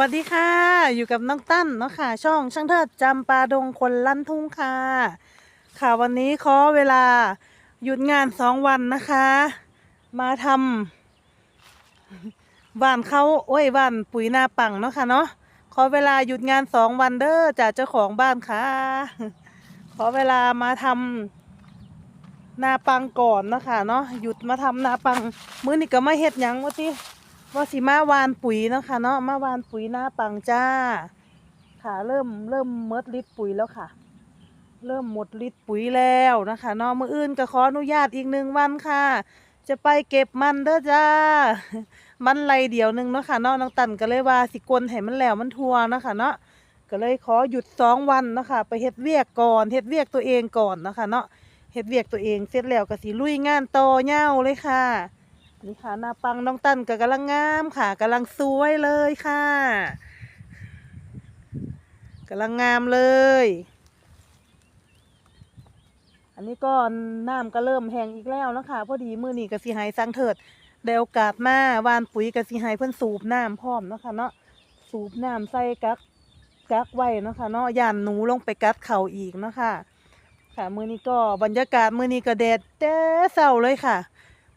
วัสดีค่ะ อยู่กับน้องตั้นเนาะค่ะ ช่องช่างเทิดจำปาดงคนลั่นทุ่งค่ะ ค่ะวันนี้ขอเวลาหยุดงานสองวันนะคะ มาทำบ้านเขาโอ้ยบ้านปุ๋ยนาปังเนาะค่ะเนาะขอเวลาหยุดงานสองวันเด้อจากเจ้าของบ้านค่ะ ขอเวลามาทำนาปังก่อนเนาะคะเนาะหยุดมาทำนาปังมื้อนี้ก็มาเฮ็ดยังวะติ ว่าสิมาวานปุ๋ยเนาะค่ะเนาะมาวานปุ๋ยหน้าปังจ้า ค่ะเริ่มเริ่มเมดลิตรปุ๋ยแล้วค่ะ เริ่มหมดลิตรปุ๋ยแล้วนะคะเนาะมืออื่นก็ขออนุญาตอีกหนึ่งวันค่ะ จะไปเก็บมันเด้อจ้า มันไรเดียวหนึงเนาะค่ะเนาะน้องตันก็เลยว่าสิกลให้มันแล้วมันทัวเนาะค่ะเนาะก็เลยขอหยุดสองวันเนาะคะไปเฮ็ดเวียกก่อนเฮ็ดเวียกตัวเองก่อนเนาะคะเนาะเฮ็ดเวียกตัวเองเสร็จแล้วก็สิลุยงานต่อเย้าเลยค่ะ นี่ค่ะหน้าปังน้องตั้นก็กำลังงามค่ะกำลังสวยเลยค่ะกำลังงามเลย อันนี้ก็น้ำก็เริ่มแห้งอีกแล้วนะคะพอดีมือนี้กสิใหายสังเถิดได้โอกาสมาวานปุ๋ยกสิใหายเพิ่นสูบน้ำพร้อมนะคะเนาะสูบน้ำใส่กักกักไว้นะคะเนาะย่านหนูลงไปกัดเข่าอีกนะคะค่ะมือนี้ก็บรรยากาศมือนี้ก็แดดแต่เศร้าเลยค่ะ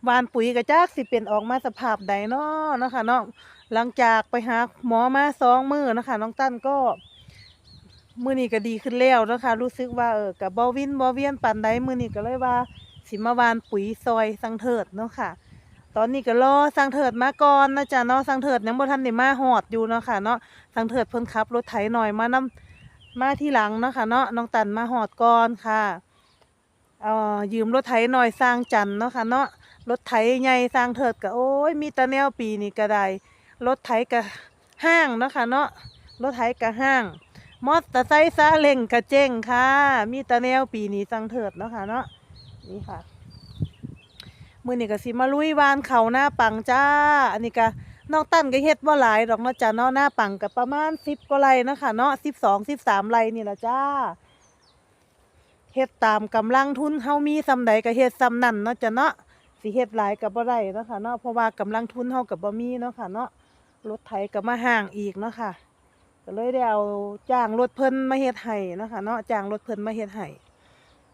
วานปุ๋ยกระจากสิเป็นออกมาสภาพใดเนาะนะคะเนาะหลังจากไปหาหมอมาสองมือนะคะ น้องตั้นก็มือนี้ก็ดีขึ้นแล้วนะคะ รู้สึกว่าเออกับบอวินบอเวียนปันใดมือนี้ก็เลยว่า สิมาวานปุ๋ยซอยสังเถิดเนาะค่ะ ตอนนี้ก็รอสังเถิดมาก่อนนะจ๊ะเนาะสังเถิดยังบ่ทันได้มาหอดอยู่เนาะค่ะเนาะสังเถิดเพิ่นขับรถไถหน่อยมานำมาที่หลังเนาะค่ะเนาะน้องตันมาหอดก่อนค่ะเออยืมรถไถหน่อยสร้างจันเนาะค่ะเนาะ รถไถใหญ่สร้างเถิดก็โอ้ยมีตะแนวปีนี่ก็ได้รถไถก็ห้างเนาะค่ะเนาะรถไถก็ห้าง มอเตอร์ไซค์ซาเล้งก็เจงค่ะ มีตะแนวปีนี้สร้างเถิดเนาะค่ะเนาะนี่ค่ะมือนี่ก็สิมาลุยวานเขาหน้าปังจ้า อันนี้ก็นองตั้นก็เฮ็ดบ่าหลายดอกเนาะจ้าเนาะหน้าปังก็ประมาณสิบกว่าไรนะคะเนาะสิบสองสิบสามไรนี่แหละจ้าเฮ็ดตามกำลังทุนเฮามีซำใดก็เฮ็ดซำนั้นเนาะจ้ะเนาะ สิเฮ็ดหลายกับบ่ได้เนาะค่ะเนาะเพราะว่ากำลังทุนเฮากับบ่มีเนาะค่ะเนาะรถไถก็มาห่างอีกเนาะค่ะก็เลยได้เอาจ้างรถเพิ่นมาเฮ็ดให้เนาะค่ะเนาะจ้างรถเพิ่นมาเฮ็ดให้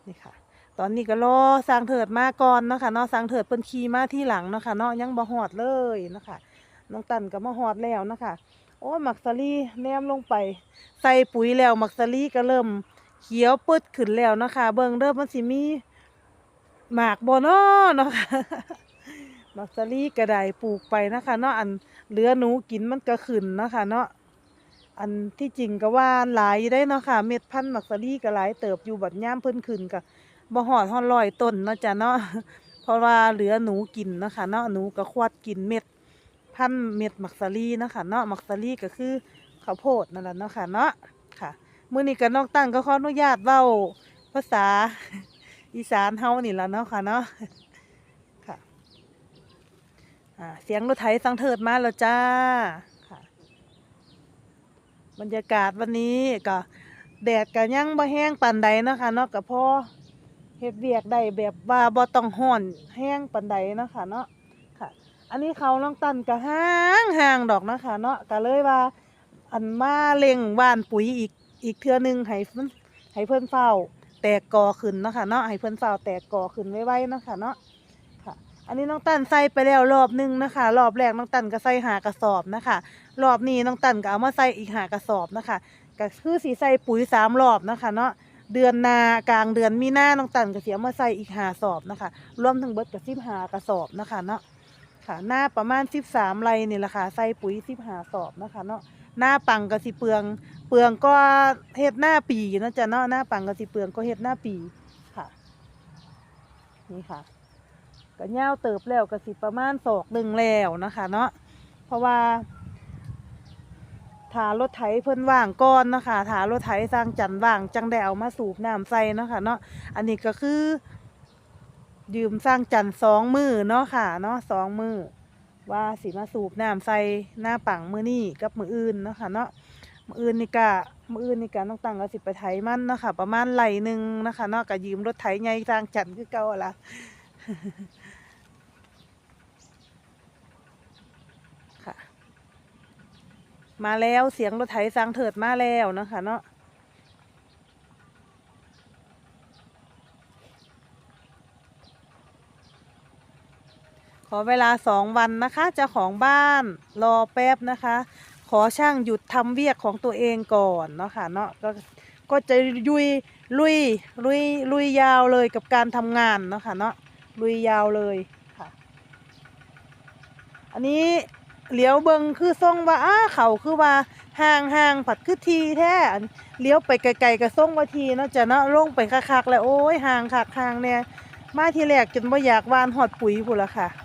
นี่ค่ะ ตอนนี้ก็รอสร้างเถิดมาก่อนเนาะค่ะเนาะสร้างเถิดเพิ่นขี่มาที่หลังเนาะค่ะเนาะยังบ่ฮอดเลยเนาะค่ะน้องตันก็มาฮอดแล้วเนาะค่ะโอ้ยมักสลีแนมลงไปใส่ปุ๋ยแล้วมักสลีก็เริ่มเขียวปึ๊ดขึ้นแล้วเนาะค่ะเบิ่งเด้อมันสิมี หมากบเนาะเนาะค่ะมักซารีกระไดปลูกไปนะคะเนาะอันเหลือหนูกินมันก็ขึ้นเนาะคะเนาะอันที่จริงก็ว่าหลายได้เนาะค่ะ เม็ดพันธุ์มักซารีก็หลายเติบอยู่บัดย่ามเพิ่นขึ้นก็บ่ฮอดฮอดร้อยต้นเนาะจ้ะเนาะเพราะว่าเหลือหนูกินเนาะคะเนาะหนูก็ควดกินเม็ดพันเม็ดมักซารีเนาะค่ะเนาะมักซารีก็คือข้าวโพดนั่นแหละเนาะค่ะเนาะค่ะมื้อนี้ก็นอกตั้งก็ขออนุญาตเว้าภาษา อีสานเฮานี่ละเนาะค่ะเนาะค่ะเสียงรถไถสังเถิดมาแล้วจ้าค่ะ บรรยากาศวันนี้ก็แดดก็ยังบ่แห้งปานใดเนาะค่ะเนาะก็พอเฮ็ดเวียกได้แบบว่าบ่ต้องร้อนแห้งปานใดเนาะค่ะเนาะค่ะ อันนี้เขาน้องตันก็ห่างห่างดอกเนาะค่ะเนาะก็เลยว่า อันมาเล็งว่านปุ๋ยอีกอีกเทื่อหนึงให้เพิ่นให้เพิ่นเฝ้า แตกกอขึ้นนะค่ะเนาะให้เพิ่นฝ้าวแตกกอขึ้นไว้ๆนะค่ะเนาะค่ะอันนี้น้องตันใส่ไปแล้วรอบหนึงนะคะ รอบแรกน้องตันก็ใส่หากระสอบนะคะ รอบนี้น้องตันก็เอามาใส่อีกหากระสอบนะคะก็คือสีใส่ปุ๋ยสามรอบนะคะเนาะเดือนนากลางเดือนมีนาน้องตันก็เสียมาใส่อีกหาสอบนะคะ รวมทั้งเบิดกับสิบหากระสอบนะคะเนาะ ค่ะ หน้าประมาณสิบสามไรนี่แหละค่ะใส่ปุ๋ยสิบหาสอบนะคะเนาะหน้าปังก็สิเปลือง เปลืองก็เฮ็ดหน้าปีนาะจ้ะเนาะหน้าปังก็สิเปลืองก็เฮ็ดหน้าปีค่ะ นี่ค่ะก็ยาเติบแล้วก็สิประมาณศอกหนึ่งแล้วนะคะ เนาะเพราะว่าถารถไถเพิ่นว่างก่อนนะคะถารถไถสร้างจันทร์ว่างจังได้เอามาสูบน้ำใส่เนาะค่ะเนาะอันนี้ก็คือ ยืมสร้างจันทร์สองมือเนาะค่ะเนาะสองมือว่าสิมาสูบน้ำใส่หน้าปังมือนี่กับมืออื่นเนาะค่ะเนาะมืออื่นนี่กะมืออื่นนี่กะน้องตังก็สิไปไถมันเนาะค่ะ ประมาณไหลหนึ่งนะคะเนาะก็ยืมรถไถใหญ่ทางจันทร์คือเก่าละค่ะ มาแล้วเสียงรถไถสร้างเถิดมาแล้วนะคะเนาะ อเวลาสองวันนะคะเจ้าของบ้านรอแป๊บนะคะ ขอช่างหยุดทำเวียกของตัวเองก่อนเนาะค่ะเนาะก็ก็จะยุยลุยลุยลุยยาวเลยกับการทำงานเนาะค่ะเนาะลุยยาวเลยค่ะ อันนี้เหลียวเบิงคือทรงว่าอ้าเขาคือว่าห่างห่างผัดคือทีแท้เลี้ยวไปไกลๆกับทรงว่าทีเนาะจะเนาะลงไปคักๆแล้วโอ้ยห่างคักห่างเนี่ยมาทีแรกจนบ่อยากวานหอดปุ๋ยพุ่นละค่ะ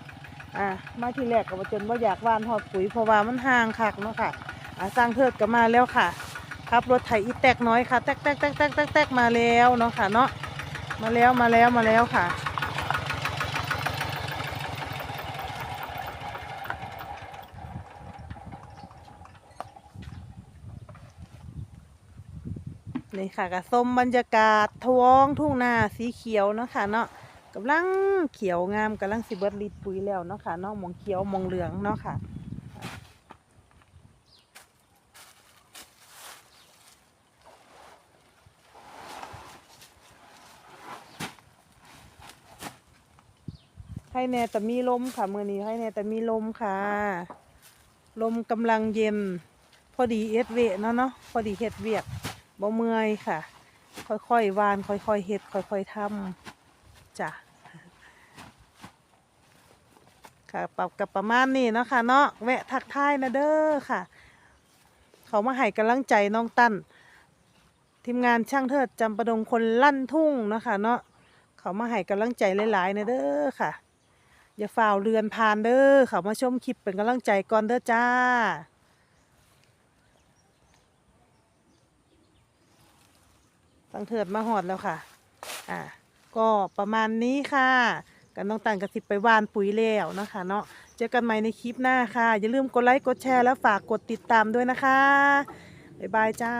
อ่ามาทีแรกก็บ่จนบ่อยากวานหอดปุ๋ยเพราะว่ามันห่างคักเนาะค่ะอ่าสร้างเทิดก็มาแล้วค่ะขับรถไถอีแตกน้อยค่ะแตกแตกแตกแตกแตกแตกมาแล้วเนาะค่ะเนาะมาแล้วมาแล้วมาแล้วค่ะนี่ค่ะกับส้มบรรยากาศท้องทุ่งนาสีเขียวเนาะค่ะเนาะ กำลังเขียวงามกำลังสิเบิดลิดปุ๋ยแล้วเนาะค่ะนาะหมองเขียวมองเหลืองเนาะค่ะให้แน่แต่มีลมค่ะมือนี้ให้แน่แต่มีลมค่ะ ลมกำลังเย็น พอดีเอ็ดเวะเนาะเนาะพอดีเฮ็ดเวียกบ่เมื่อยค่ะ ค่อยๆวาน ค่อยๆเฮ็ดค่อยๆทำ จ้ะค่ะปรับกับประมาณนี้เนาะค่ะเนาะแวะทักทายนะเด้อค่ะ เขามาให้กำลังใจน้องตั้นทีมงานช่างเทิดจำประดงคนลั่นทุ่งเนาะคะเนาะเขามาให้กำลังใจหลายๆนะเด้อค่ะ อย่าฝ่าวเรือนพานเด้อเขามาชมคลิปเป็นกำลังใจก่อนเด้อจ้าตั้งเถิดมาหอดแล้วค่ะ อ่า ก็ประมาณนี้ค่ะกันน้องตันกระสิบไปวานปุ๋ยแล้วนะคะเนาะเจอกันใหม่ในคลิปหน้าค่ะ อย่าลืมกดไลค์กดแชร์และฝากกดติดตามด้วยนะคะ บ๊ายบายจ้า